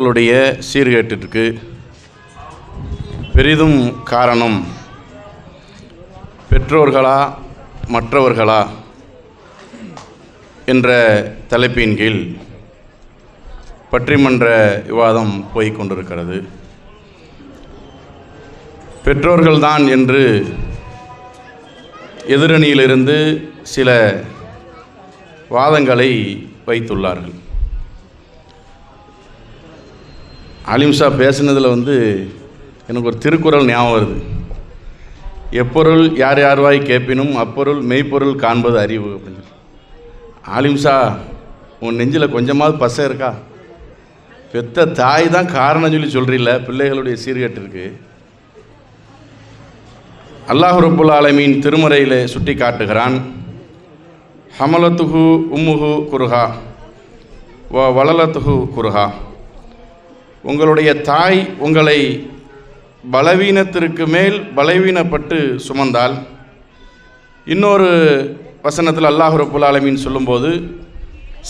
உங்களுடைய சீர்கேட்டிற்கு பெரிதும் காரணம். பெற்றோர்களா மற்றவர்களா என்ற தலைப்பின் கீழ் பற்றிமன்ற விவாதம் போய்கொண்டிருக்கிறது பெற்றோர்கள்தான் என்று எதிரணியிலிருந்து சில வாதங்களை வைத்துள்ளார்கள். அலிம்ஷா பேசுனதில் வந்து எனக்கு ஒரு திருக்குறள் ஞாபகம் வருது. எப்பொருள் யார் யார்வாய் கேட்பினும் அப்பொருள் மெய்ப்பொருள் காண்பது அறிவு அப்படின்னு. சொல்லி ஆலிம்ஷா உன் நெஞ்சில் கொஞ்சமாவது பசை இருக்கா? பெத்த தாய் தான் காரணம் சொல்லி சொல்கிறீல்ல பிள்ளைகளுடைய சீர்கேட்டிற்கு அல்லாஹ் ரப்புல் ஆலமீன் திருமறையில் சுட்டி காட்டுகிறான். ஹமலத்துகு உம்முஹு குருஹா வ வளலத்துஹு குருஹா. உங்களுடைய தாய் உங்களை பலவீனத்திற்கு மேல் பலவீனப்பட்டு சுமந்தால் இன்னொரு வசனத்தில் அல்லாஹ் ரப்புல் ஆலமீன் சொல்லும்போது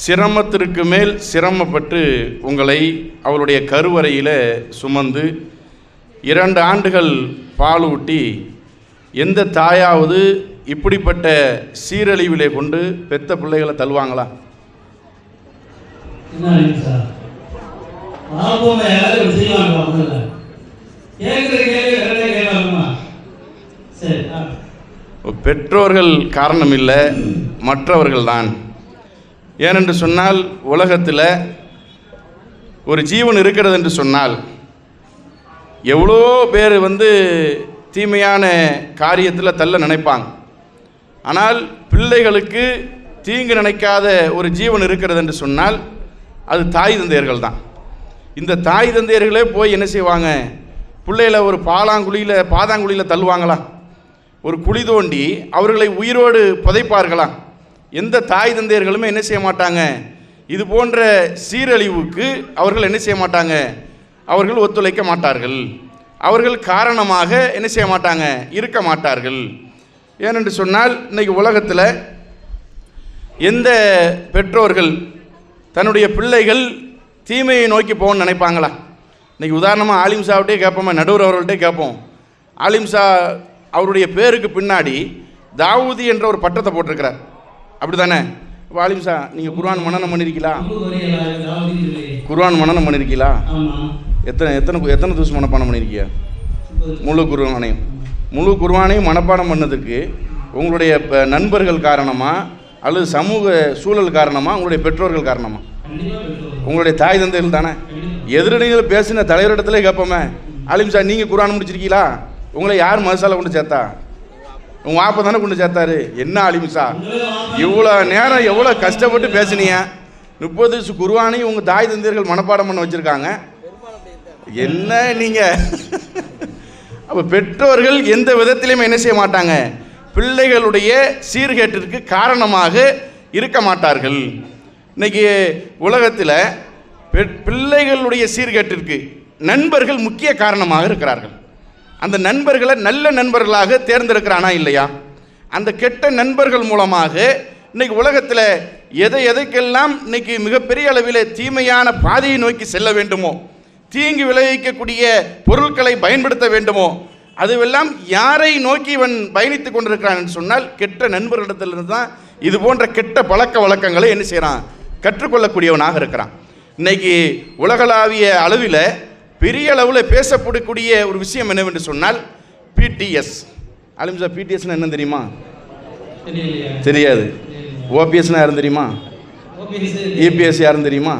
சிரமத்திற்கு மேல் சிரமப்பட்டு உங்களை அவளுடைய கருவறையில் சுமந்து இரண்டு ஆண்டுகள் பாலூட்டி எந்த தாயாவது இப்படிப்பட்ட சீரழிவிலே கொண்டு பெத்த பிள்ளைகளை தள்ளுவாங்களா? என்ன யாராவது இப்படி செய்வாங்க முதல்ல. கேட்குற கேள்வி கரெக்டாக கேட்கலாமா சரி பெற்றோர்கள் காரணம் இல்லை மற்றவர்கள் தான். ஏனென்று சொன்னால் உலகத்தில் ஒரு ஜீவன் இருக்கிறது என்று சொன்னால் எவ்வளோ பேர் வந்து தீமையான காரியத்தில் தள்ள நினைப்பாங்க. ஆனால் பிள்ளைகளுக்கு தீங்கு நினைக்காத ஒரு ஜீவன் இருக்கிறது என்று சொன்னால் அது தாய் தந்தையர்கள் தான். இந்த தாய் தந்தையர்களே போய் என்ன செய்வாங்க? பிள்ளையில ஒரு பாலாங்குழியில் பாதாங்குழியில் தள்ளுவாங்களா? ஒரு குழி தோண்டி அவர்களை உயிரோடு புதைப்பார்களா? எந்த தாய் தந்தையர்களுமே என்ன செய்ய மாட்டாங்க? இது போன்ற சீரழிவுக்கு அவர்கள் என்ன செய்ய மாட்டாங்க? அவர்கள் ஒத்துழைக்க மாட்டார்கள். அவர்கள் காரணமாக என்ன செய்ய மாட்டாங்க? இருக்க மாட்டார்கள். ஏனென்று சொன்னால் இன்றைக்கு உலகத்தில் எந்த பெற்றோர்கள் தன்னுடைய பிள்ளைகள் தீமையை நோக்கி போகணும்னு நினைப்பாங்களா? இன்றைக்கி உதாரணமாக ஆலிம்சாவிட்டே கேட்போமா? நடுவர் அவர்கள்ட்டே கேட்போம். ஆலிம்சா அவருடைய பேருக்கு பின்னாடி தாவூதி என்ற ஒரு பட்டத்தை போட்டிருக்கிறார். அப்படி தானே இப்போ ஆலிம்சா நீங்கள் குர்வான் மனநம் பண்ணியிருக்கீங்களா குர்வான் மனநம் பண்ணியிருக்கீங்களா எத்தனை எத்தனை எத்தனை தூசு மனப்பாடம் பண்ணியிருக்கீங்க முழு குருவானையும் முழு குர்ஆனையும் மனப்பாடம் பண்ணதுக்கு உங்களுடைய நண்பர்கள் காரணமாக அல்லது சமூக சூழல் காரணமாக உங்களுடைய பெற்றோர்கள் காரணமாக உங்களுடைய தாய் தந்தைகள் தானே? எதிரணிகள் பேசின தலைவரிடத்துல கேட்போமே. அலிம் சார் நீங்கள் குரான் முடிச்சிருக்கீங்களா? உங்களை யார் மதுசால கொண்டு சேர்த்தா? உங்கள் வாப்பை தானே கொண்டு சேர்த்தாரு. என்ன அலிமிசா இவ்வளோ நேரம் எவ்வளோ கஷ்டப்பட்டு பேசுனீங்க. முப்பது குருவானையும் உங்கள் தாய் தந்தையர்கள் மனப்பாடம் பண்ண வச்சுருக்காங்க. என்ன நீங்கள் அப்போ பெற்றோர்கள் எந்த விதத்திலையுமே என்ன செய்ய மாட்டாங்க? பிள்ளைகளுடைய சீர்கேட்டிற்கு காரணமாக இருக்க மாட்டார்கள். இன்னைக்கு உலகத்தில் பெ- பிள்ளைகளுடைய சீர்கேட்டிற்கு நண்பர்கள் முக்கிய காரணமாக இருக்கிறார்கள். அந்த நண்பர்களை நல்ல நண்பர்களாக தேர்ந்தெடுக்கிறானா இல்லையா? அந்த கெட்ட நண்பர்கள் மூலமாக இன்னைக்கு உலகத்தில் எதை எதைக்கெல்லாம் இன்னைக்கு மிகப்பெரிய அளவில் தீமையான பாதையை நோக்கி செல்ல வேண்டுமோ தீங்கு விளைவிக்கக்கூடிய பொருட்களை பயன்படுத்த வேண்டுமோ அதுவெல்லாம் யாரை நோக்கி இவன் பயணித்து கொண்டிருக்கிறான் என்று சொன்னால் கெட்ட நண்பர்களிடத்திலிருந்து தான் இது போன்ற கெட்ட பழக்க வழக்கங்களை என்ன செய்கிறான் கற்றுக்கொள்ளக்கூடியவனாக இருக்கிறான். இன்னைக்கு உலகளாவிய அளவில் பெரிய அளவில் பேசப்படக்கூடிய ஒரு விஷயம் என்னவென்று சொன்னால் பிடிஎஸ் அலிம்சா பிடிஎஸ்னா என்ன தெரியுமா? தெரியாது. ஓபிஎஸ்னா யாரும் தெரியுமா? இபிஎஸ் யாரும் தெரியுமா.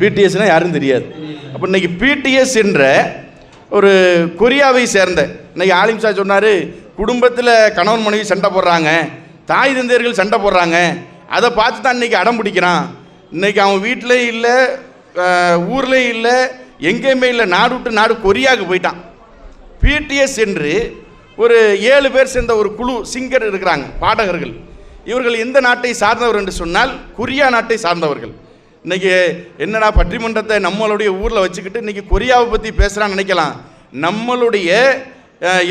பிடிஎஸ்னா யாரும் தெரியாது. அப்போ இன்னைக்கு பிடிஎஸ் என்ற ஒரு கொரியாவை சேர்ந்த இன்னைக்கு ஆலிம்சா சொன்னார் குடும்பத்தில் கணவன் மனைவி சண்டை போடுறாங்க தாய் தந்தையர்கள் சண்டை போடுறாங்க அதை பார்த்து தான் இன்னைக்கு அடம் பிடிக்கிறான். இன்னைக்கு அவன் வீட்டிலையும் இல்லை ஊர்லேயும் இல்லை எங்கேயுமே இல்லை. நாடு விட்டு நாடு கொரியாவுக்கு போயிட்டான். பிடிஎஸ் என்று ஒரு ஏழு பேர் சேர்ந்த ஒரு குழு சிங்கர் இருக்கிறாங்க பாடகர்கள். இவர்கள் எந்த நாட்டை சார்ந்தவர் என்று சொன்னால் கொரியா நாட்டை சார்ந்தவர்கள். இன்றைக்கி என்னடா பட்டிமன்றத்தை நம்மளுடைய ஊரில் வச்சுக்கிட்டு இன்றைக்கி கொரியாவை பற்றி பேசுகிறான்னு நினைக்கலாம். நம்மளுடைய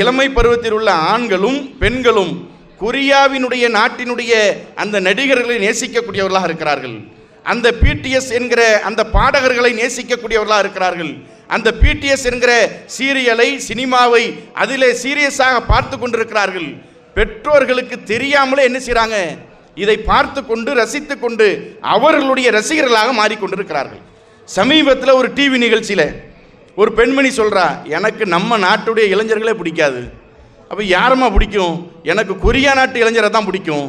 இளமை பருவத்தில் உள்ள ஆண்களும் பெண்களும் கொரியாவினுடைய நாட்டினுடைய அந்த நடிகர்களை நேசிக்கக்கூடியவர்களாக இருக்கிறார்கள். அந்த பிடிஎஸ் என்கிற அந்த பாடகர்களை நேசிக்கக்கூடியவர்களாக இருக்கிறார்கள். அந்த பிடிஎஸ் என்கிற சீரியலை சினிமாவை அதிலே சீரியஸாக பார்த்து கொண்டிருக்கிறார்கள். பெற்றோர்களுக்கு தெரியாமலே என்ன செய்கிறாங்க இதை பார்த்து கொண்டு ரசித்து கொண்டு அவர்களுடைய ரசிகர்களாக மாறிக்கொண்டிருக்கிறார்கள். சமீபத்தில் ஒரு டிவி நிகழ்ச்சியில் ஒரு பெண்மணி சொல்கிறா எனக்கு நம்ம நாட்டுடைய இளைஞர்களே பிடிக்காது. அப்போ யாரும்மா பிடிக்கும்? எனக்கு கொரியா நாட்டு இளைஞரை தான் பிடிக்கும்.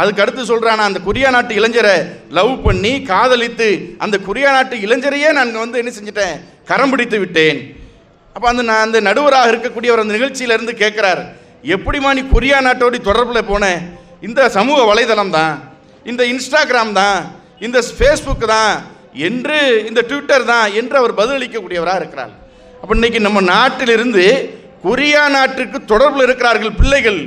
அதுக்கு அடுத்து சொல்கிறான் அந்த கொரியா நாட்டு இளைஞரை லவ் பண்ணி காதலித்து அந்த கொரியா நாட்டு இளைஞரையே நான் வந்து என்ன செஞ்சிட்டேன்? கரம் பிடித்து விட்டேன். அப்போ அந்த நான் அந்த நடுவராக இருக்கக்கூடியவர் அந்த நிகழ்ச்சியிலேருந்து கேட்குறார் எப்படிம்மா நீ கொரியா நாட்டோடி தொடர்பில் போனேன் இந்த சமூக வலைதளம் தான் இந்த இன்ஸ்டாகிராம் தான் இந்த ஃபேஸ்புக் தான் என்று இந்த ட்விட்டர் தான் என்று அவர் பதிலளிக்கக்கூடியவராக இருக்கிறார். அப்போ இன்னைக்கு நம்ம நாட்டிலிருந்து கொரியா நாட்டிற்கு தொடர்பில் இருக்கிறார்கள் பிள்ளைகள்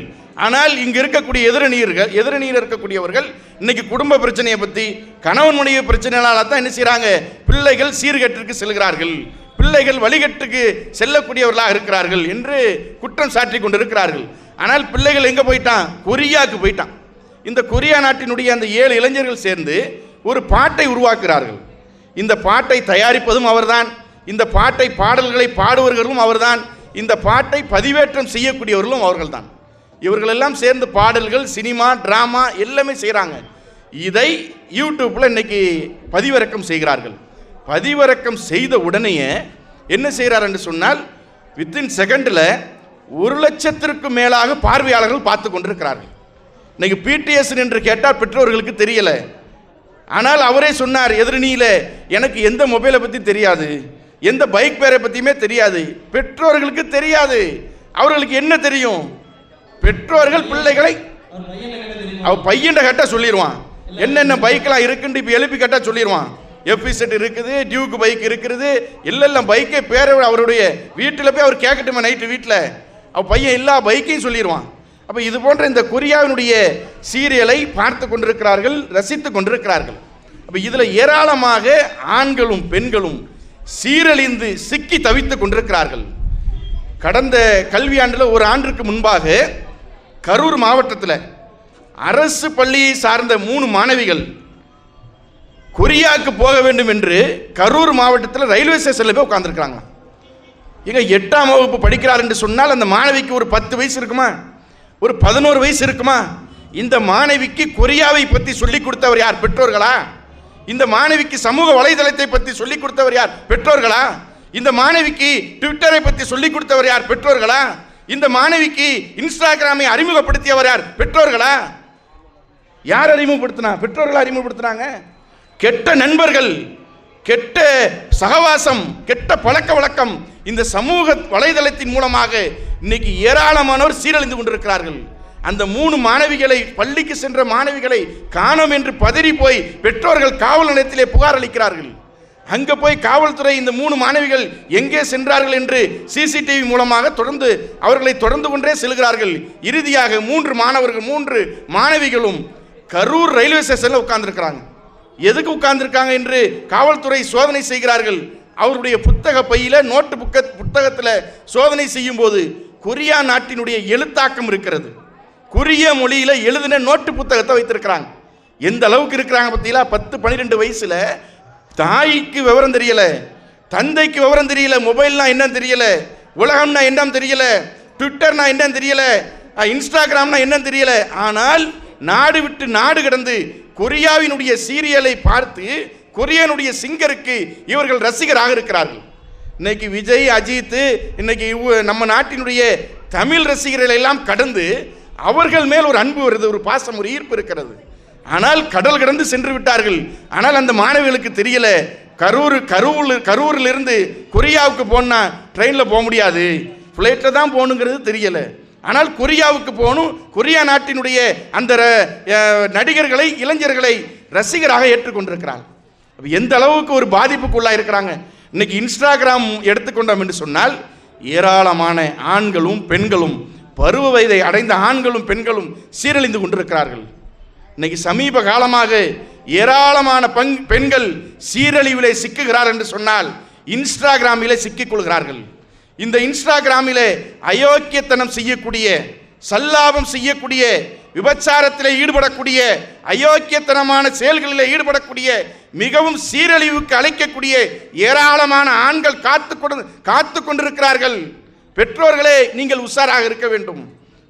ஆனால் இங்கு இருக்கக்கூடிய எதிரணியர்கள் எதிரணியில் இருக்கக்கூடியவர்கள் இன்னைக்கு குடும்ப பிரச்சனையை பற்றி கணவன் மனைவி பிரச்சனைகளால் தான் என்ன செய்கிறாங்க பிள்ளைகள் சீர்கட்டிற்கு செல்கிறார்கள். பிள்ளைகள் வழிகட்டுக்கு செல்லக்கூடியவர்களாக இருக்கிறார்கள் என்று குற்றம் சாட்டி கொண்டிருக்கிறார்கள். ஆனால் பிள்ளைகள் எங்கே போயிட்டான்? கொரியாவுக்கு போயிட்டான். இந்த கொரியா நாட்டினுடைய அந்த ஏழு இளைஞர்கள் சேர்ந்து ஒரு பாட்டை உருவாக்குகிறார்கள். இந்த பாட்டை தயாரிப்பதும் அவர்தான். இந்த பாட்டை பாடல்களை பாடுவர்களும் அவர்தான். இந்த பாட்டை பதிவேற்றம் செய்யக்கூடியவர்களும் அவர்கள்தான். இவர்களெல்லாம் சேர்ந்து பாடல்கள் சினிமா ட்ராமா எல்லாமே செய்கிறாங்க இதை யூடியூப்பில் இன்னைக்கு பதிவிறக்கம் செய்கிறார்கள். பதிவிறக்கம் செய்த உடனேயே என்ன செய்கிறார் என்று சொன்னால் வித்தின் செகண்டில் ஒரு லட்சத்திற்கும் மேலாக பார்வையாளர்கள் பார்த்து கொண்டிருக்கிறார்கள். இன்னைக்கு பிடிஎஸ் என்று கேட்டால் பெற்றோர்களுக்கு தெரியலை. ஆனால் அவரே சொன்னார் எதிரணியில் எனக்கு எந்த மொபைலை பற்றி தெரியாது. எந்த பைக் பேரை பற்றியுமே தெரியாது. பெற்றோர்களுக்கு தெரியாது. அவர்களுக்கு என்ன தெரியும்? பெற்றோர்கள் பிள்ளைகளை அவர் பையனை கட்ட அவ சொல்லிடுவான் என்னென்ன பைக்கெல்லாம் இருக்குன்னு இப்போ எழுப்பி கட்ட சொல்லிடுவான் எஃபிசெட் இருக்குது டியூக் பைக் இருக்குது. இல்லைல்ல பைக்கே பேரை அவருடைய வீட்டில் போய் அவர் கேட்கட்டுமா நைட்டு வீட்டில். அவ பையன் எல்லா பைக்கையும் சொல்லிடுவான் அப்போ இது போன்ற இந்த கொரியாவினுடைய சீரியலை பார்த்து கொண்டிருக்கிறார்கள் ரசித்து கொண்டிருக்கிறார்கள். அப்போ இதில் ஏராளமாக ஆண்களும் பெண்களும் சீரழிந்து சிக்கி தவித்து கொண்டிருக்கிறார்கள். கடந்த கல்வியாண்டில் ஒரு ஆண்டுக்கு முன்பாக கரூர் மாவட்டத்தில் அரசு பள்ளியை சார்ந்த மூணு மாணவிகள் கொரியாவுக்கு போக வேண்டும் என்று கரூர் மாவட்டத்தில் ரயில்வே ஸ்டேஷனில் போய் உட்காந்துருக்காங்க இங்க எட்டாம் வகுப்பு படிக்கிறார் என்று சொன்னால் அந்த மாணவிக்கு ஒரு பத்து வயசு இருக்குமா? ஒரு பதினோரு வயசு இருக்குமா? இந்த மாணவிக்கு கொரியாவை பற்றி சொல்லிக் கொடுத்தவர் யார்? பெற்றோர்களா? இந்த மாணவிக்கு சமூக வலைதளத்தை பற்றி சொல்லிக் கொடுத்தவர் யார்? பெற்றோர்களா? இந்த மாணவிக்கு ட்விட்டரை பற்றி சொல்லிக் கொடுத்தவர் யார்? பெற்றோர்களா? இந்த மாணவிக்கு இன்ஸ்டாகிராமை அறிமுகப்படுத்தியவர் யார்? பெற்றோர்களா? யார் அறிமுகப்படுத்தினா? பெற்றோர்கள் அறிமுகப்படுத்தினாங்க? கெட்ட நண்பர்கள் கெட்ட சகவாசம் கெட்ட பழக்க வழக்கம் இந்த சமூக வலைதளத்தின் மூலமாக இன்னைக்கு ஏராளமானோர் சீரழிந்து கொண்டிருக்கிறார்கள். அந்த மூணு மாணவிகளை பள்ளிக்கு சென்ற மாணவிகளை காணோம் என்று பதறி போய் பெற்றோர்கள் காவல் நிலையத்திலே புகார் அளிக்கிறார்கள். அங்க போய் காவல்துறை இந்த மூணு மாணவிகள் எங்கே சென்றார்கள் என்று சிசிடிவி மூலமாக தொடர்ந்து அவர்களை தொடர்ந்து கொண்டே செல்கிறார்கள். இறுதியாக மூன்று மாணவர்கள் மூன்று மாணவிகளும் கரூர் ரயில்வே ஸ்டேஷனில் உட்கார்ந்துருக்கிறாங்க. எதுக்கு உட்கார்ந்துருக்காங்க என்று காவல்துறை சோதனை செய்கிறார்கள். அவருடைய புத்தக பையில நோட்டு புக்க புத்தகத்தில் சோதனை செய்யும் போது கொரியா நாட்டினுடைய எழுத்தாக்கம் இருக்கிறது. கொரிய மொழியில் எழுதின நோட்டு புத்தகத்தை வைத்திருக்கிறாங்க. எந்த அளவுக்கு இருக்கிறாங்க பார்த்தீங்களா பத்து பன்னிரெண்டு வயசில் தாய்க்கு விவரம் தெரியல தந்தைக்கு விவரம் தெரியல மொபைல்னா என்னன்னு தெரியல உலகம்னா என்னன்னு தெரியல ட்விட்டர்னா என்னன்னு தெரியல இன்ஸ்டாகிராம்னா என்னன்னு தெரியல. ஆனால் நாடு விட்டு நாடு கடந்து கொரியாவினுடைய சீரியலை பார்த்து கொரியனுடைய சிங்கருக்கு இவர்கள் ரசிகராக இருக்கிறார்கள். இன்னைக்கு விஜய் அஜித் இன்னைக்கு நம்ம நாட்டினுடைய தமிழ் ரசிகர்களெல்லாம் கடந்து அவர்கள் மேல் ஒரு அன்பு வருது ஒரு பாசம் ஒரு ஈர்ப்பு இருக்கிறது. ஆனால் கடல் கடந்து சென்று விட்டார்கள். ஆனால் அந்த மாணவிகளுக்கு தெரியல கரூர் கரூர் கரூரிலிருந்து கொரியாவுக்கு போனால் ட்ரெயினில் போக முடியாது. ஃப்ளைட்டில் தான் போகணுங்கிறது தெரியல. ஆனால் கொரியாவுக்கு போகணும் கொரியா நாட்டினுடைய அந்த ர- நடிகர்களை இளைஞர்களை ரசிகராக ஏற்றுக்கொண்டிருக்கிறாங்க அப்ப எந்த அளவுக்கு ஒரு பாதிப்புக்குள்ளாக இருக்கிறாங்க? இன்னைக்கு இன்ஸ்டாகிராம் எடுத்துக்கொண்டோம் என்று சொன்னால் ஏராளமான ஆண்களும் பெண்களும் பருவ வயதை அடைந்த ஆண்களும் பெண்களும் சீரழிந்து கொண்டிருக்கிறார்கள். இன்னைக்கு சமீப காலமாக ஏராளமான பங் பெண்கள் சீரழிவிலே சிக்குகிறார் என்று சொன்னால் இன்ஸ்டாகிராமிலே சிக்கிக் கொள்கிறார்கள். இந்த இன்ஸ்டாகிராமிலே அயோக்கியத்தனம் செய்யக்கூடிய சல்லாபம் செய்யக்கூடிய விபச்சாரத்தில் ஈடுபடக்கூடிய அயோக்கியத்தனமான செயல்களில் ஈடுபடக்கூடிய மிகவும் சீரழிவுக்கு அழைக்கக்கூடிய ஏராளமான ஆண்கள் காத்து கொண்டு காத்து கொண்டிருக்கிறார்கள். பெற்றோர்களே நீங்கள் உஷாராக இருக்க வேண்டும்.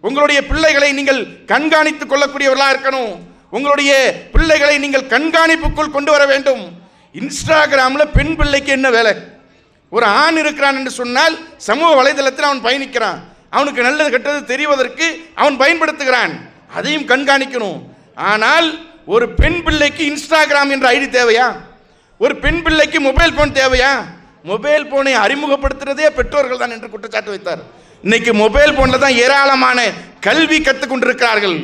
உங்களுடைய பிள்ளைகளை நீங்கள் கண்காணித்துக் கொள்ளக்கூடியவர்களாக இருக்கணும். உங்களுடைய பிள்ளைகளை நீங்கள் கண்காணிப்புக்குள் கொண்டு வர வேண்டும். இன்ஸ்டாகிராமில் பெண் பிள்ளைக்கு என்ன வேலை? ஒரு ஆண் இருக்கிறான் என்று சொன்னால் சமூக வலைதளத்தில் அவன் பயணிக்கிறான். அவனுக்கு நல்லது கெட்டது தெரிவதற்கு அவன் பயன்படுத்துகிறான். அதையும் கண்காணிக்கணும். ஆனால் ஒரு பெண் பிள்ளைக்கு இன்ஸ்டாகிராம் என்ற ஐடி தேவையா? ஒரு பெண் பிள்ளைக்கு மொபைல் ஃபோன் தேவையா? மொபைல் ஃபோனை அறிமுகப்படுத்துறதே பெற்றோர்கள் தான் என்று குற்றச்சாட்டு வைத்தார். இன்னைக்கு மொபைல் ஃபோனில் தான் ஏராளமான கல்வி கற்றுக்கொண்டிருக்கிறார்கள்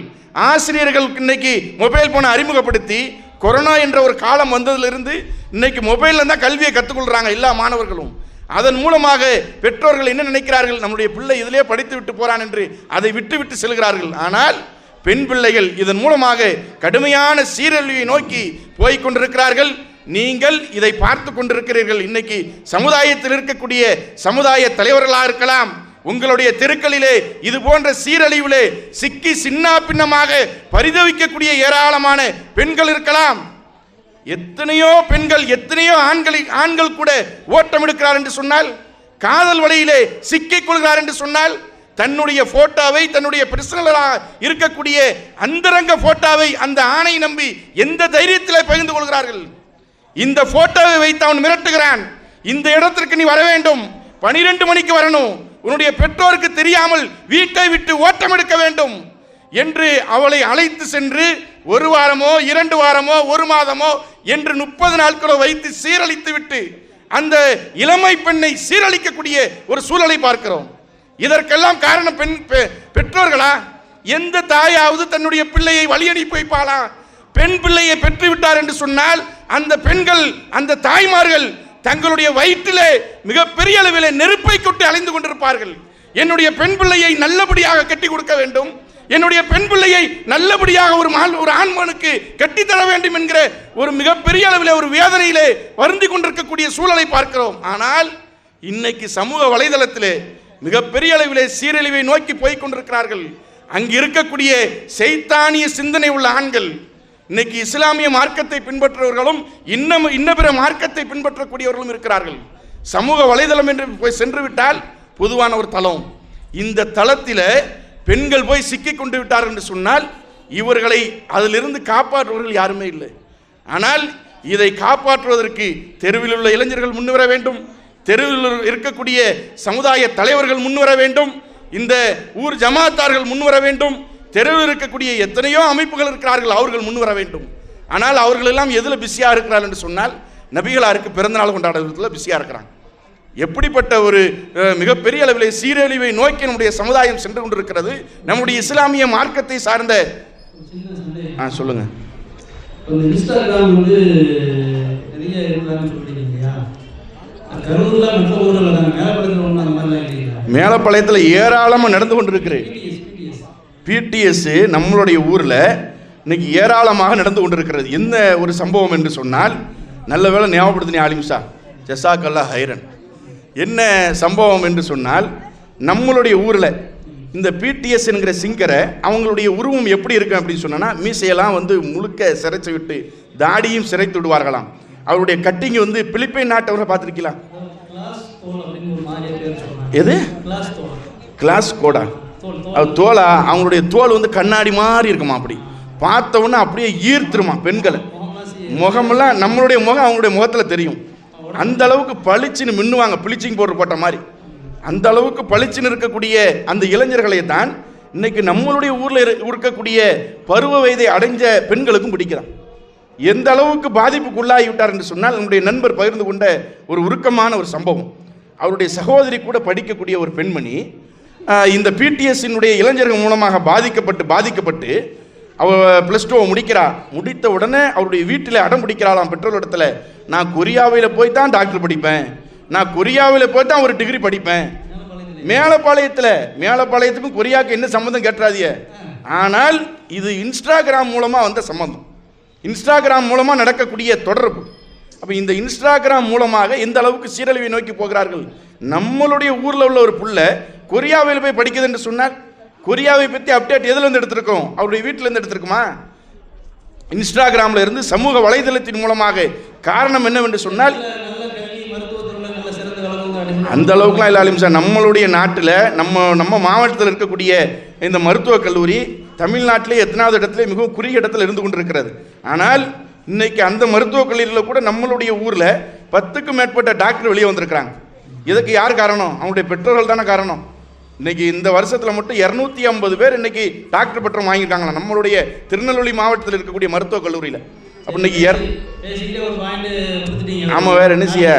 ஆசிரியர்கள் இன்னைக்கு மொபைல் ஃபோனை அறிமுகப்படுத்தி கொரோனா என்ற ஒரு காலம் வந்ததிலிருந்து இன்னைக்கு மொபைலில் தான் கல்வியை கற்றுக்கொள்கிறாங்க எல்லா மாணவர்களும். அதன் மூலமாக பெற்றோர்கள் என்ன நினைக்கிறார்கள்? நம்முடைய பிள்ளை இதிலே படித்து விட்டு போறான் என்று அதை விட்டு விட்டு செல்கிறார்கள். ஆனால் பெண் பிள்ளைகள் இதன் மூலமாக கடுமையான சீரழிவை நோக்கி போய்க் கொண்டிருக்கிறார்கள். நீங்கள் இதை பார்த்து கொண்டிருக்கிறீர்கள். இன்னைக்கு சமுதாயத்தில் இருக்கக்கூடிய சமுதாய தலைவர்களாக இருக்கலாம் உங்களுடைய தெருக்களிலே இது போன்ற சீரழிவிலே சிக்கி சின்னா பின்னமாக பரிதவிக்கக்கூடிய ஏராளமான பெண்கள் இருக்கலாம். எத்தனையோ பெண்கள் எத்தனையோ ஆண்களை ஆண்கள் கூட ஓட்டம் எடுக்கிறார் என்று சொன்னால் காதல் வழியிலே சிக்கிக் கொள்கிறார் என்று சொன்னால் தன்னுடைய போட்டோவை தன்னுடைய பிரச்சனைகளாக இருக்கக்கூடிய அந்தரங்க போட்டோவை அந்த ஆணை நம்பி எந்த தைரியத்தில் பகிர்ந்து கொள்கிறார்கள்? இந்த போட்டோவை வைத்து அவன் மிரட்டுகிறான். இந்த இடத்திற்கு நீ வர வேண்டும். பனிரெண்டு மணிக்கு வரணும். உன்னுடைய பெற்றோருக்கு தெரியாமல் வீட்டை விட்டு ஓட்டம் எடுக்க வேண்டும் என்று அவளை அழைத்து சென்று ஒரு வாரமோ இரண்டு வாரமோ ஒரு மாதமோ என்று முப்பது நாட்களோ வைத்து சீரழித்து விட்டு அந்த இளமை பெண்ணை சீரழிக்கக்கூடிய ஒரு சூழலை பார்க்கிறோம். இதற்கெல்லாம் காரணம் பெண் பெ- பெற்றோர்களா? எந்த தாயாவது தன்னுடைய பிள்ளையை வழியனுப்பி வைப்பாளா பெண் பிள்ளையை பெற்று விட்டார் என்று சொன்னால் அந்த பெண்கள் அந்த தாய்மார்கள் தங்களுடைய வயிற்றிலே மிகப்பெரிய அளவிலே நெருப்பை கொட்டி அலைந்து கொண்டிருப்பார்கள். என்னுடைய பெண் பிள்ளையை நல்லபடியாக கட்டி கொடுக்க வேண்டும். என்னுடைய பெண் பிள்ளையை நல்லபடியாக ஒரு மால் ஒரு ஆண்மனுக்கு கட்டித்தர வேண்டும் என்கிற ஒரு மிகப்பெரிய அளவிலே ஒரு வேதனையிலே வருந்தி கொண்டிருக்கக்கூடிய சூழலை பார்க்கிறோம். ஆனால் இன்னைக்கு சமூக வலைதளத்திலே மிகப்பெரிய அளவிலே சீரழிவை நோக்கி போய் கொண்டிருக்கிறார்கள். அங்கு இருக்கக்கூடிய செய்தானிய சிந்தனை உள்ள ஆண்கள் இன்னைக்கு இஸ்லாமிய மார்க்கத்தை பின்பற்றுவர்களும் இன்னும் இன்ன பிற மார்க்கத்தை பின்பற்றக்கூடியவர்களும் இருக்கிறார்கள். சமூக வலைதளம் என்று போய் சென்று விட்டால் பொதுவான ஒரு தளம். இந்த தளத்தில் பெண்கள் போய் சிக்கி கொண்டு விட்டார்கள் என்று சொன்னால் இவர்களை அதிலிருந்து காப்பாற்றுவர்கள் யாருமே இல்லை. ஆனால் இதை காப்பாற்றுவதற்கு தெருவில் உள்ள இளைஞர்கள் முன்வர வேண்டும். தெருவில் இருக்கக்கூடிய சமுதாய தலைவர்கள் முன்வர வேண்டும். இந்த ஊர் ஜமாத்தார்கள் முன்வர வேண்டும். தெருவில் இருக்கக்கூடிய எத்தனையோ அமைப்புகள் இருக்கிறார்கள் அவர்கள் முன்வர வேண்டும். ஆனால் அவர்கள் எல்லாம் எதில் பிஸியாக இருக்கிறார்கள் என்று சொன்னால் நபிகளாருக்கு பிறந்தநாள் கொண்டாடுறதுல பிஸியாக இருக்கிறாங்க. எப்படிப்பட்ட ஒரு மிகப்பெரிய அளவிலே சீரழிவை நோக்கி நம்முடைய சமுதாயம் சென்று கொண்டிருக்கிறது நம்முடைய இஸ்லாமிய மார்க்கத்தை சார்ந்த ஆ சொல்லுங்க. இன்ஸ்டாகிராம் வந்து நிறைய மேலப்பாளையத்தில் ஏராளமாக நடந்து கொண்டிருக்கிறேன். பிடிஎஸ் பிடிஎஸ் பிடிஎஸ் நம்மளுடைய ஊரில் இன்னைக்கு ஏராளமாக நடந்து கொண்டிருக்கிறது. என்ன ஒரு சம்பவம் என்று சொன்னால் நல்ல வேளை ஞாபகப்படுத்தினே ஆலிம்சா ஜசாக்கல்லா ஹைரன் என்ன சம்பவம் என்று சொன்னால் நம்மளுடைய ஊரில் இந்த பிடிஎஸ் என்கிற சிங்கரை அவங்களுடைய உருவம் எப்படி இருக்கும் அப்படின்னு சொன்னோன்னா மீசையெல்லாம் வந்து முழுக்க சிரைச்சு விட்டு தாடியும் சிரைத்து விடுவார்களாம். அவருடைய கட்டிங் வந்து பிலிப்பைன் நாட்டவரை பார்த்துருக்கீங்களா? கிளாஸ் தோல் அப்படின்னு ஒரு மாதிரியா பேர் சொல்றாங்க எது? கிளாஸ் கோடா? அது தோலா அவங்களுடைய தோல் வந்து கண்ணாடி மாதிரி இருக்குமா அப்படி? பார்த்த உடனே அப்படியே ஈர்த்துருமா பெண்களை? முகமெல்லாம் நம்மளுடைய முகம் அவங்களுடைய முகத்தில் தெரியும். அந்த அளவுக்கு பளிச்சுன்னு மின்னுவாங்க பிளிச்சிங் பவுடர் போட்ட மாதிரி. அந்த அளவுக்கு பளிச்சுன்னு இருக்கக்கூடிய அந்த இளைஞர்களை தான் இன்னைக்கு நம்மளுடைய ஊரில் இருக்கக்கூடிய பருவ வயதை அடைஞ்ச பெண்களுக்கும் பிடிக்கிறான். எந்த அளவுக்கு பாதிப்புக்குள்ளாகி விட்டார் என்று சொன்னால் நம்முடைய நண்பர் பகிர்ந்து கொண்ட ஒரு உருக்கமான ஒரு சம்பவம். அவருடைய சகோதரி கூட படிக்கக்கூடிய ஒரு பெண்மணி இந்த பிடிஎஸ்ஸினுடைய இளைஞர்கள் மூலமாக பாதிக்கப்பட்டு பாதிக்கப்பட்டு அவ ப்ளஸ் டூவை முடிக்கிறா. முடித்த உடனே அவருடைய வீட்டில் அடம் பிடிக்கிறாளாம் பெற்றோரிடத்துல. நான் கொரியாவில் போய் தான் டாக்டர் படிப்பேன். நான் கொரியாவில் போய் தான் ஒரு டிகிரி படிப்பேன். மேலப்பாளையத்தில் மேலப்பாளையத்துக்கும் கொரியாவுக்கு என்ன சம்மந்தம் கேட்டுறாதிய ஆனால் இது இன்ஸ்டாகிராம் மூலமாக வந்த சம்மந்தம் இன்ஸ்டாகிராம் மூலமாக நடக்கக்கூடிய தொடர்பு. அப்போ இந்த இன்ஸ்டாகிராம் மூலமாக எந்த அளவுக்கு சீரழிவை நோக்கி போகிறார்கள்? நம்மளுடைய ஊரில் உள்ள ஒரு புள்ள கொரியாவில் போய் படிக்குது என்று சொன்னால் கொரியாவை பற்றி அப்டேட் எதுலேருந்து எடுத்திருக்கோம்? அவருடைய வீட்டிலேருந்து எடுத்திருக்குமா? இன்ஸ்டாகிராமில் இருந்து சமூக வலைதளத்தின் மூலமாக காரணம் என்னவென்று சொன்னால் அந்த அளவுக்குலாம் இல்லை அலிம்சா நம்மளுடைய நாட்டில் நம்ம நம்ம மாவட்டத்தில் இருக்கக்கூடிய இந்த மருத்துவக் கல்லூரி தமிழ்நாட்டிலே எத்தனாவது இடத்துல மிகவும் குறுகிய இடத்துல இருந்து கொண்டிருக்கிறது. ஆனால் இன்னைக்கு அந்த மருத்துவக் கல்லூரியில் கூட நம்மளுடைய ஊரில் பத்துக்கும் மேற்பட்ட டாக்டர் வெளியே வந்திருக்கிறாங்க. இதுக்கு யார் காரணம்? அவங்களுடைய பெற்றோர்கள் தானே காரணம். இன்னைக்கு இந்த வருஷத்தில் மட்டும் இரநூத்தி ஐம்பது பேர் இன்னைக்கு டாக்டர் பட்டம் வாங்கியிருக்காங்களா? நம்மளுடைய திருநெல்வேலி மாவட்டத்தில் இருக்கக்கூடிய மருத்துவக் கல்லூரியில். அப்போ இன்னைக்கு எர் ஆமாம் வேற என்ன செய்ய?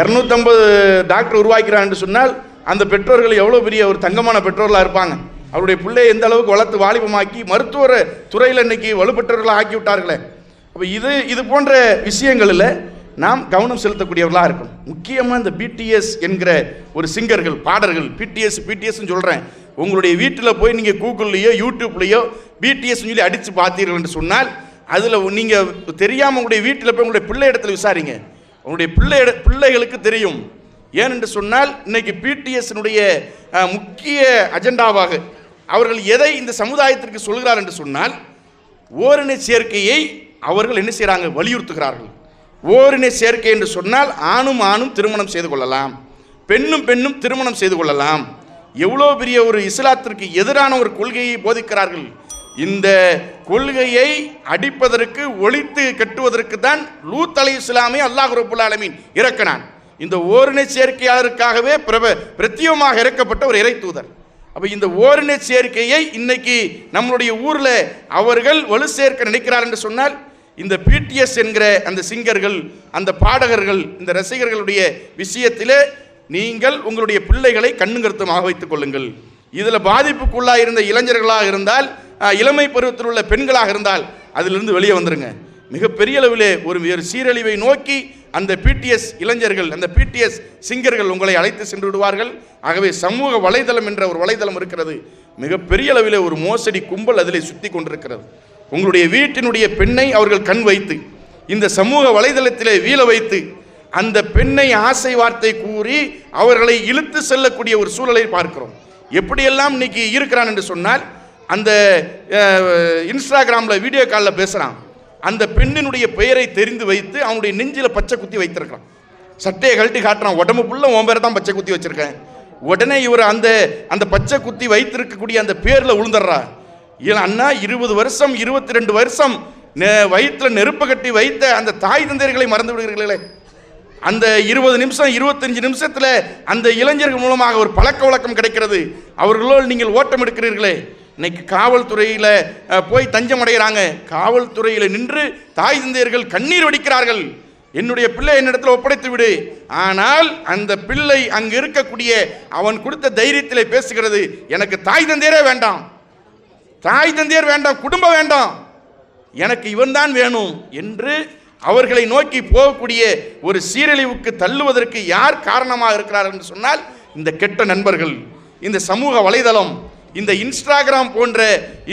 இரநூத்தம்பது டாக்டர் உருவாக்கிறான்னு சொன்னால் அந்த பெற்றோர்கள் எவ்வளோ பெரிய ஒரு தங்கமான பெற்றோர்களாக இருப்பாங்க. அவருடைய பிள்ளையை எந்த அளவுக்கு வளர்த்து வாலிபமாக்கி மருத்துவ துறையில் இன்னைக்கு வலுப்பெற்றவர்களாக ஆக்கி விட்டார்களே. அப்போ இது இது போன்ற விஷயங்களில் நாம் கவனம் செலுத்தக்கூடியவர்களாக இருக்கும் முக்கியமாக இந்த பிடிஎஸ் என்கிற ஒரு சிங்கர்கள் பாடர்கள் பிடிஎஸ் பிடிஎஸ்ன்னு சொல்கிறேன் உங்களுடைய வீட்டில் போய் நீங்கள் கூகுள்லேயோ யூடியூப்லேயோ பிடிஎஸ்ன்னு சொல்லி அடித்து பார்த்தீர்கள் என்று சொன்னால் அதில் நீங்கள் தெரியாமல் உங்களுடைய வீட்டில் போய் உங்களுடைய பிள்ளை இடத்துல விசாரிங்க. உங்களுடைய பிள்ளை இட- பிள்ளைகளுக்கு தெரியும். ஏனென்று சொன்னால் இன்னைக்கு பிடிஎஸ்னுடைய முக்கிய அஜெண்டாவாக அவர்கள் எதை இந்த சமுதாயத்திற்கு சொல்கிறார் என்று சொன்னால் ஓரின சேர்க்கையை அவர்கள் என்ன செய்கிறாங்க வலியுறுத்துகிறார்கள். ஓரினை சேர்க்கை என்று சொன்னால் ஆணும் ஆணும் திருமணம் செய்து கொள்ளலாம். பெண்ணும் பெண்ணும் திருமணம் செய்து கொள்ளலாம். எவ்வளோ பெரிய ஒரு இஸ்லாத்திற்கு எதிரான ஒரு கொள்கையை போதிக்கிறார்கள். இந்த கொள்கையை அடிப்பதற்கு ஒழித்து கட்டுவதற்கு தான் லூத் அலை இஸ்லாமை அல்லாஹ் ரபுல் ஆலமீன் இறக்கினான். இந்த ஓரினை சேர்க்கையாளருக்காகவே பிரப பிரத்தியமாக இறக்கப்பட்ட ஒரு இறை தூதர். அப்போ இந்த ஓரினை சேர்க்கையை இன்னைக்கு நம்மளுடைய ஊரில் அவர்கள் வலு சேர்க்க நினைக்கிறார் என்று சொன்னால் இந்த பிடிஎஸ் என்கிற அந்த சிங்கர்கள் அந்த பாடகர்கள் இந்த ரசிகர்களுடைய விஷயத்திலே நீங்கள் உங்களுடைய பிள்ளைகளை கண்ணுங்கருத்தமாக வைத்துக் கொள்ளுங்கள். இதில் பாதிப்புக்குள்ளாக இருந்த இளைஞர்களாக இருந்தால் இளமை பருவத்தில் உள்ள பெண்களாக இருந்தால் அதிலிருந்து வெளியே வந்துருங்க. மிகப்பெரிய அளவிலே ஒரு ஒரு சீரழிவை நோக்கி அந்த பிடிஎஸ் இளைஞர்கள் அந்த பிடிஎஸ் சிங்கர்கள் உங்களை அழைத்து சென்று விடுவார்கள். ஆகவே சமூக வலைதளம் என்ற ஒரு வலைதளம் இருக்கிறது. மிகப்பெரிய அளவிலே ஒரு மோசடி கும்பல் அதிலே சுற்றி கொண்டிருக்கிறது. உங்களுடைய வீட்டினுடைய பெண்ணை அவர்கள் கண் வைத்து இந்த சமூக வலைதளத்திலே வீழ வைத்து அந்த பெண்ணை ஆசை வார்த்தை கூறி அவர்களை இழுத்து செல்லக்கூடிய ஒரு சூழலை பார்க்கிறோம். எப்படியெல்லாம் இன்னைக்கு இருக்கிறான் என்று சொன்னால் அந்த இன்ஸ்டாகிராமில் வீடியோ காலில் பேசுகிறான் அந்த பெண்ணினுடைய பெயரை தெரிந்து வைத்து அவனுடைய நெஞ்சில் பச்சை குத்தி வைத்திருக்கிறான். சட்டையை கழட்டி காட்டுறான். உடம்பு புள்ள உன் பேரை தான் பச்சை குத்தி வச்சுருக்கேன். உடனே இவர் அந்த அந்த பச்சை குத்தி வைத்திருக்கக்கூடிய அந்த பேரில் விழுந்துடுறா அண்ணா இருபது வருஷம் இருபத்தி ரெண்டு வருஷம் நெ- வயிற்றுல நெருப்பு கட்டி வைத்த அந்த தாய் தந்தையர்களை மறந்து விடுகிறீர்களே. அந்த இருபது நிமிஷம் இருபத்தஞ்சு நிமிஷத்தில் அந்த இளைஞர்கள் மூலமாக ஒரு பழக்க வழக்கம் கிடைக்கிறது. அவர்களோடு நீங்கள் ஓட்டம் எடுக்கிறீர்களே. இன்னைக்கு காவல்துறையில் போய் தஞ்சம் அடைகிறாங்க காவல்துறையில் நின்று தாய் தந்தையர்கள் கண்ணீர் வடிக்கிறார்கள். என்னுடைய பிள்ளை என்னிடத்தில் ஒப்படைத்து விடு. ஆனால் அந்த பிள்ளை அங்கு இருக்கக்கூடிய அவன் கொடுத்த தைரியத்தில் பேசுகிறது எனக்கு தாய் தந்தையரே வேண்டாம். தாய் தந்தையர் வேண்டாம் குடும்பம் வேண்டாம். எனக்கு இவன்தான் வேணும் என்று அவர்களை நோக்கி போகக்கூடிய ஒரு சீரழிவுக்கு தள்ளுவதற்கு யார் காரணமாக இருக்கிறார் என்று சொன்னால் இந்த கெட்ட நண்பர்கள் இந்த சமூக வலைதளம் இந்த இன்ஸ்டாகிராம் போன்ற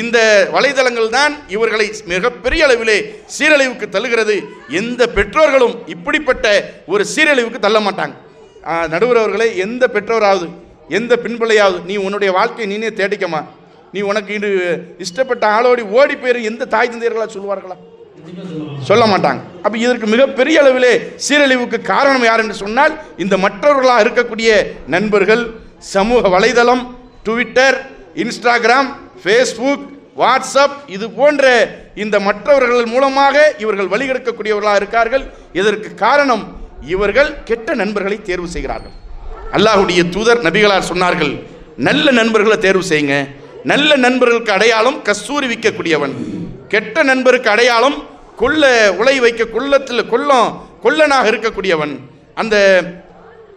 இந்த வலைதளங்கள் தான் இவர்களை மிகப்பெரிய அளவிலே சீரழிவுக்கு தள்ளுகிறது. எந்த பெற்றோர்களும் இப்படிப்பட்ட ஒரு சீரழிவுக்கு தள்ள மாட்டாங்க. நடுவர் அவர்களே எந்த பெற்றோராவது எந்த பின்பிள்ளையாவது நீ உன்னுடைய வாழ்க்கையை நீனே தேடிக்கமா நீ உனக்கு இது இஷ்டப்பட்ட ஆளோடி ஓடி போயிரு எந்த தாய் தந்தையர்களா சொல்லுவார்களா? சொல்ல மாட்டாங்க. அப்ப இதற்கு மிகப்பெரிய அளவிலே சீரழிவுக்கு காரணம் யார் என்று சொன்னால் இந்த மற்றவர்களாக இருக்கக்கூடிய நண்பர்கள் சமூக வலைதளம் ட்விட்டர் இன்ஸ்டாகிராம் ஃபேஸ்புக் வாட்ஸ்அப் இது போன்ற இந்த மற்றவர்கள் மூலமாக இவர்கள் வழிகெடுக்கக்கூடியவர்களாக இருக்கார்கள். இதற்கு காரணம் இவர்கள் கெட்ட நண்பர்களை தேர்வு செய்கிறார்கள். அல்லாஹுடைய தூதர் நபிகளார் சொன்னார்கள் நல்ல நண்பர்களை தேர்வு செய்யுங்க. நல்ல நண்பர்களுக்கு அடையாளம் கஸ்தூரி விற்கக்கூடியவன் கெட்ட நண்பருக்கு அடையாளம் கொள்ள உலை வைக்க கொள்ளத்தில் கொல்லம் கொல்லனாக இருக்கக்கூடியவன். அந்த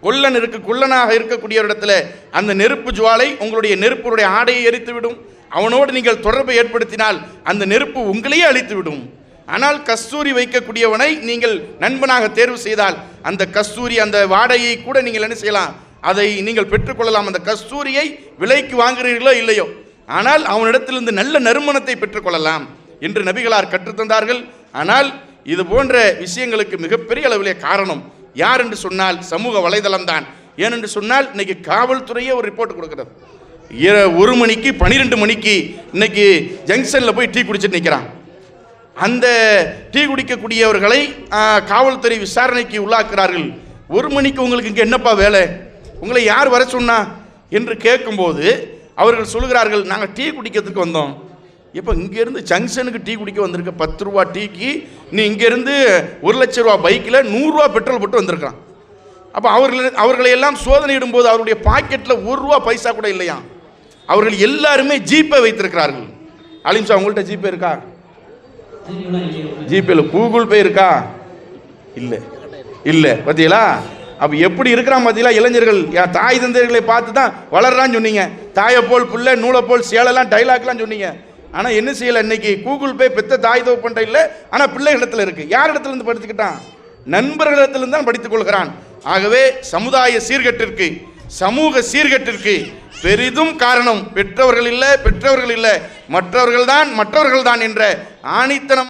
கொல்லன் இருக்கு கொல்லனாக இருக்கக்கூடிய ஒரு இடத்துல அந்த நெருப்பு ஜுவாலை உங்களுடைய நெருப்புடைய ஆடையை எரித்து விடும் அவனோடு நீங்கள் தொடர்பை ஏற்படுத்தினால் அந்த நெருப்பு உங்களையே அழித்து விடும் ஆனால் கஸ்தூரி வைக்கக்கூடியவனை நீங்கள் நண்பனாக தேர்வு செய்தால் அந்த கஸ்தூரி அந்த வாடையை கூட நீங்கள் என்ன செய்யலாம்? அதை நீங்கள் பெற்றுக்கொள்ளலாம். அந்த கஸ்தூரியை விலைக்கு வாங்குகிறீர்களோ இல்லையோ? ஆனால் அவனிடத்திலிருந்து நல்ல நறுமணத்தை பெற்றுக்கொள்ளலாம் என்று நபிகளார் கற்றுத்தந்தார்கள். ஆனால் இது போன்ற விஷயங்களுக்கு மிகப்பெரிய அளவிலே காரணம் யார் என்று சொன்னால் சமூக வலைதளம் தான் ஏனென்று சொன்னால் இன்னைக்கு காவல்துறையே ஒரு ரிப்போர்ட் கொடுக்கிறது. இர- ஒரு மணிக்கு பன்னிரெண்டு மணிக்கு இன்னைக்கு ஜங்ஷனில் போய் டீ குடிச்சிட்டு நிற்கிறான் அந்த டீ குடிக்கக்கூடியவர்களை காவல்துறை விசாரணைக்கு உள்ளாக்குறார்கள். ஒரு மணிக்கு உங்களுக்கு இங்கே என்னப்பா வேலை? உங்களை யார் வர சொன்னா? என்று கேட்கும்போது அவர்கள் சொல்கிறார்கள் நாங்கள் டீ குடிக்கிறதுக்கு வந்தோம். இப்போ இங்கேருந்து ஜங்ஷனுக்கு டீ குடிக்க வந்திருக்க பத்து ரூபா டீக்கு நீ இங்கேருந்து ஒரு லட்ச ரூபா பைக்கில் நூறுரூவா பெட்ரோல் போட்டு வந்திருக்கான் அப்போ அவர்கள் அவர்களை எல்லாம் சோதனையிடும்போது அவருடைய பாக்கெட்டில் ஒரு ரூபா பைசா கூட இல்லையா? அவர்கள் எல்லாருமே ஜிபே வைத்திருக்கிறார்கள். அலிம்சா உங்கள்கிட்ட ஜிபே இருக்கா? ஜிபேல கூகுள் பே இருக்கா? இல்லை. இல்லை பார்த்தீங்களா அப்போ எப்படி இருக்கிறான் பார்த்தீங்களா இளைஞர்கள் என் தாய் தந்தையர்களை பார்த்து தான் வளர்றான்னு சொன்னீங்க. தாயை போல் புள்ள நூலை போல் சேலெல்லாம் டைலாக்லாம் சொன்னீங்க. ஆனால் என்ன செய்யலை இன்னைக்கு? கூகுள் பே பெத்த தாய் தோப்பண்ட இல்லை. ஆனால் பிள்ளை இடத்துல இருக்கு. யார் இடத்துலேருந்து படித்துக்கிட்டான் நண்பர்களிடத்துலேருந்து நண்பர்களிடத்திலிருந்து தான் படித்துக் கொள்கிறான். ஆகவே சமுதாய சீர்கட்டிற்கு சமூக சீர்கட்டிற்கு பெரிதும் காரணம். பெற்றவர்கள் இல்லை பெற்றவர்கள் இல்லை. மற்றவர்கள் தான் மற்றவர்கள் தான் என்ற ஆணித்தனம்